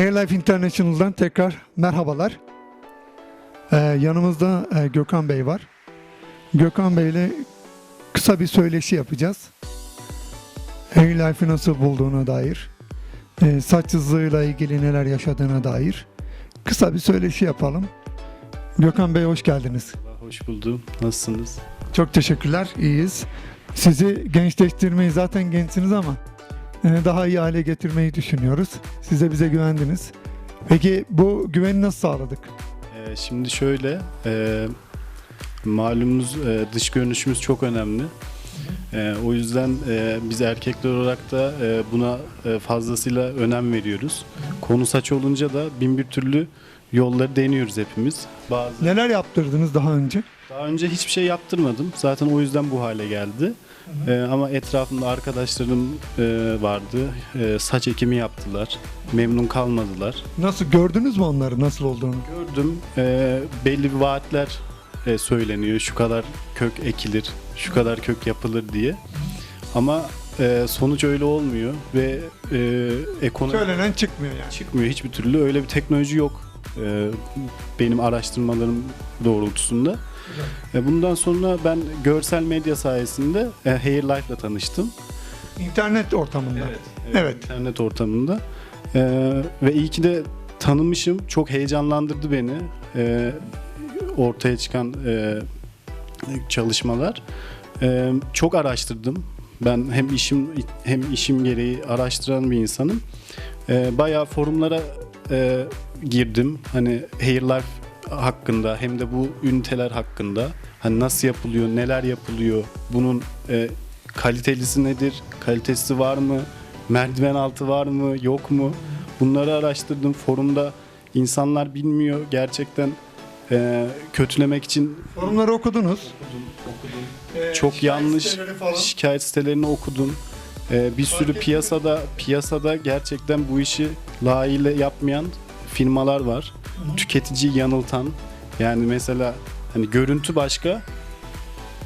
Airlife International'dan tekrar merhabalar. Ee, yanımızda e, Gökhan Bey var. Gökhan Bey ile kısa bir söyleşi yapacağız. Airlife'ı nasıl bulduğuna dair, e, saç hızıyla ilgili neler yaşadığına dair kısa bir söyleşi yapalım. Gökhan Bey hoş geldiniz. Hoş buldum. Nasılsınız? Çok teşekkürler, iyiyiz. Sizi gençleştirmeyi zaten gençsiniz ama daha iyi hale getirmeyi düşünüyoruz. Siz de bize güvendiniz. Peki bu güveni nasıl sağladık? Ee, şimdi şöyle, e, malumunuz e, dış görünüşümüz çok önemli. E, o yüzden e, biz erkekler olarak da e, buna e, fazlasıyla önem veriyoruz. Konu saç olunca da bin bir türlü yolları deniyoruz hepimiz. Bazı Neler yaptırdınız daha önce? Daha önce hiçbir şey yaptırmadım. Zaten o yüzden bu hale geldi. Ee, ama etrafımda arkadaşlarım e, vardı. E, saç ekimi yaptılar. Memnun kalmadılar. Nasıl gördünüz mü onları nasıl olduğunu? Gördüm. e, belli bir vaatler e, söyleniyor. Şu kadar kök ekilir, şu kadar kök yapılır diye. Ama e, sonuç öyle olmuyor ve e, ekonomi Söylenen çıkmıyor yani. çıkmıyor hiçbir türlü. Öyle bir teknoloji yok. E, benim araştırmalarım doğrultusunda. E, bundan sonra ben görsel medya sayesinde e, Hair Life'la tanıştım. İnternet ortamında. Evet. İnternet ortamında. E, ve iyi ki de tanımışım. Çok heyecanlandırdı beni. Ortaya çıkan çalışmalar. Çok araştırdım. Ben hem işim hem işim gereği araştıran bir insanım. Bayağı forumlara girdim. Hani Hair Life hakkında hem de bu üniteler hakkında hani nasıl yapılıyor, neler yapılıyor, bunun e, kalitelisi nedir, kalitesi var mı, merdiven altı var mı, yok mu? Bunları araştırdım. Forumda insanlar bilmiyor gerçekten e, kötülemek için Forumları okudunuz. Ee, çok şikayet yanlış siteleri falan. şikayet sitelerini okudum. Ee, bir sürü piyasada piyasada gerçekten bu işi layığıyla yapmayan firmalar var. Tüketiciyi yanıltan yani mesela hani görüntü başka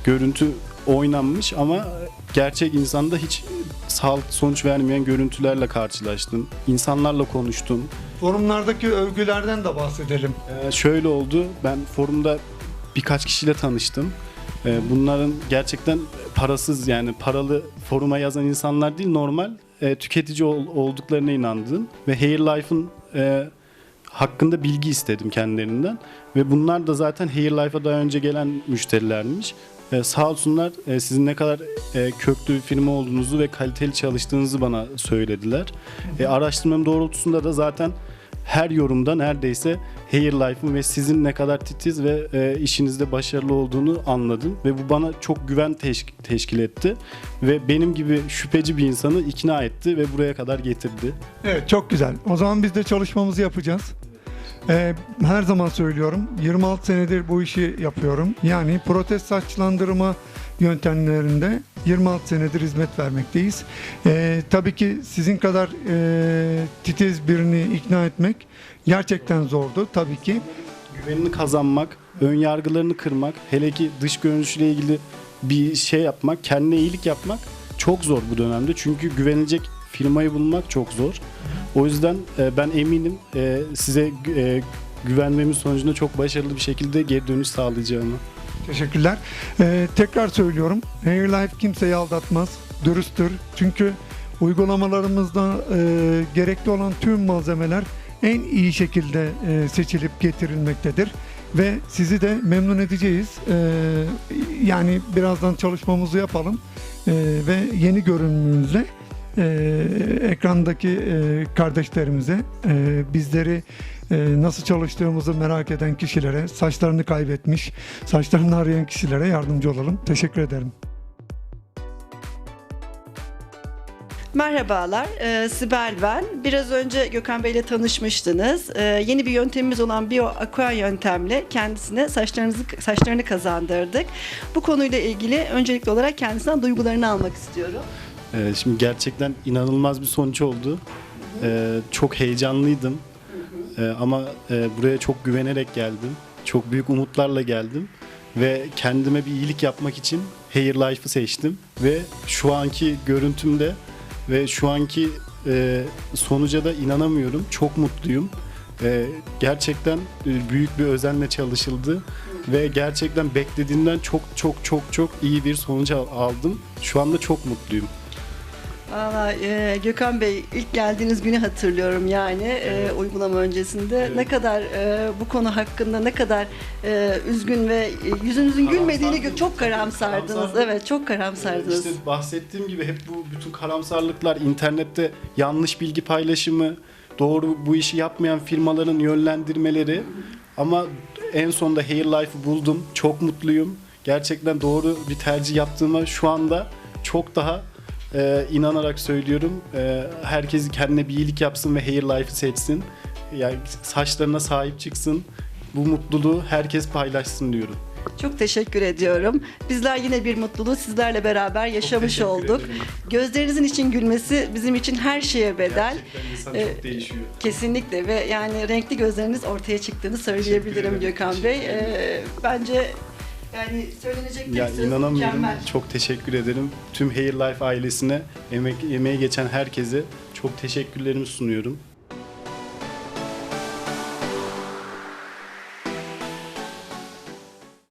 görüntü oynanmış ama gerçek insanda hiç sağlıklı sonuç vermeyen görüntülerle karşılaştım. İnsanlarla konuştum. Forumlardaki övgülerden de bahsedelim. Ee, şöyle oldu. Ben forumda birkaç kişiyle tanıştım. Ee, bunların gerçekten parasız yani paralı foruma yazan insanlar değil normal e, tüketici ol- olduklarına inandığım ve Hair Life'ın e, hakkında bilgi istedim kendilerinden ve bunlar da zaten Hair Life'a daha önce gelen müşterilermiş. E, sağ olsunlar e, sizin ne kadar e, köklü bir firma olduğunuzu ve kaliteli çalıştığınızı bana söylediler. E, araştırmam doğrultusunda da zaten her yorumda neredeyse Hair Life'ın ve sizin ne kadar titiz ve e, işinizde başarılı olduğunu anladım ve bu bana çok güven teşk- teşkil etti ve benim gibi şüpheci bir insanı ikna etti ve buraya kadar getirdi. Evet çok güzel. O zaman biz de çalışmamızı yapacağız. Ee, her zaman söylüyorum 26 senedir bu işi yapıyorum. Yani protez saçlandırma yöntemlerinde 26 senedir hizmet vermekteyiz. Ee, tabii ki sizin kadar e, titiz birini ikna etmek gerçekten zordu tabii ki. Güvenini kazanmak, ön yargılarını kırmak, hele ki dış görünüşüyle ilgili bir şey yapmak, kendine iyilik yapmak çok zor bu dönemde. Çünkü güvenilecek firmayı bulmak çok zor. O yüzden e, ben eminim e, size e, güvenmemin sonucunda çok başarılı bir şekilde geri dönüş sağlayacağımı. Teşekkürler. Ee, tekrar söylüyorum. Hair Life kimseyi aldatmaz. Dürüsttür. Çünkü uygulamalarımızda e, gerekli olan tüm malzemeler en iyi şekilde e, seçilip getirilmektedir. Ve sizi de memnun edeceğiz. Ee, yani birazdan çalışmamızı yapalım. Ee, ve yeni görünümümüzle e, ekrandaki e, kardeşlerimize e, bizleri e, nasıl çalıştığımızı merak eden kişilere, saçlarını kaybetmiş, saçlarını arayan kişilere yardımcı olalım. Teşekkür ederim. Merhabalar, e, Sibel ben. Biraz önce Gökhan Bey ile tanışmıştınız. E, yeni bir yöntemimiz olan Bio Aqua yöntemle kendisine saçlarınızı saçlarını kazandırdık. Bu konuyla ilgili öncelikli olarak kendisinden duygularını almak istiyorum. Ee, şimdi gerçekten inanılmaz bir sonuç oldu. Ee, çok heyecanlıydım. Ee, ama e, buraya çok güvenerek geldim. Çok büyük umutlarla geldim. Ve kendime bir iyilik yapmak için Hair Life'ı seçtim. Ve şu anki görüntümde ve şu anki e, sonuca da inanamıyorum. Çok mutluyum. E, gerçekten e, büyük bir özenle çalışıldı ve gerçekten beklediğimden çok çok çok çok iyi bir sonuç al- aldım. Şu anda çok mutluyum. Valla e, Gökhan Bey ilk geldiğiniz günü hatırlıyorum yani e, uygulama öncesinde. Ne kadar e, bu konu hakkında ne kadar e, üzgün ve e, yüzünüzün gülmediğini gö- çok karamsardınız. Karamsardım. Evet çok karamsardınız. İşte bahsettiğim gibi hep bu bütün karamsarlıklar internette yanlış bilgi paylaşımı, doğru bu işi yapmayan firmaların yönlendirmeleri ama en sonunda Hair Life'ı buldum. Çok mutluyum. Gerçekten doğru bir tercih yaptığıma şu anda çok daha e, inanarak söylüyorum. E, herkes kendine bir iyilik yapsın ve Hair Life'ı seçsin. Yani saçlarına sahip çıksın. Bu mutluluğu herkes paylaşsın diyorum. Çok teşekkür ediyorum. Bizler yine bir mutluluğu sizlerle beraber yaşamış olduk. ederim. Gözlerinizin için gülmesi bizim için her şeye bedel. Gerçekten insan Ee, çok değişiyor. Kesinlikle ve yani renkli gözleriniz ortaya çıktığını söyleyebilirim. Gökhan Bey. Ee, bence yani söylenecek tek Ya söz inanamıyorum. mükemmel. Çok teşekkür ederim. Tüm Hair Life ailesine, emek, emeği geçen herkese çok teşekkürlerimi sunuyorum.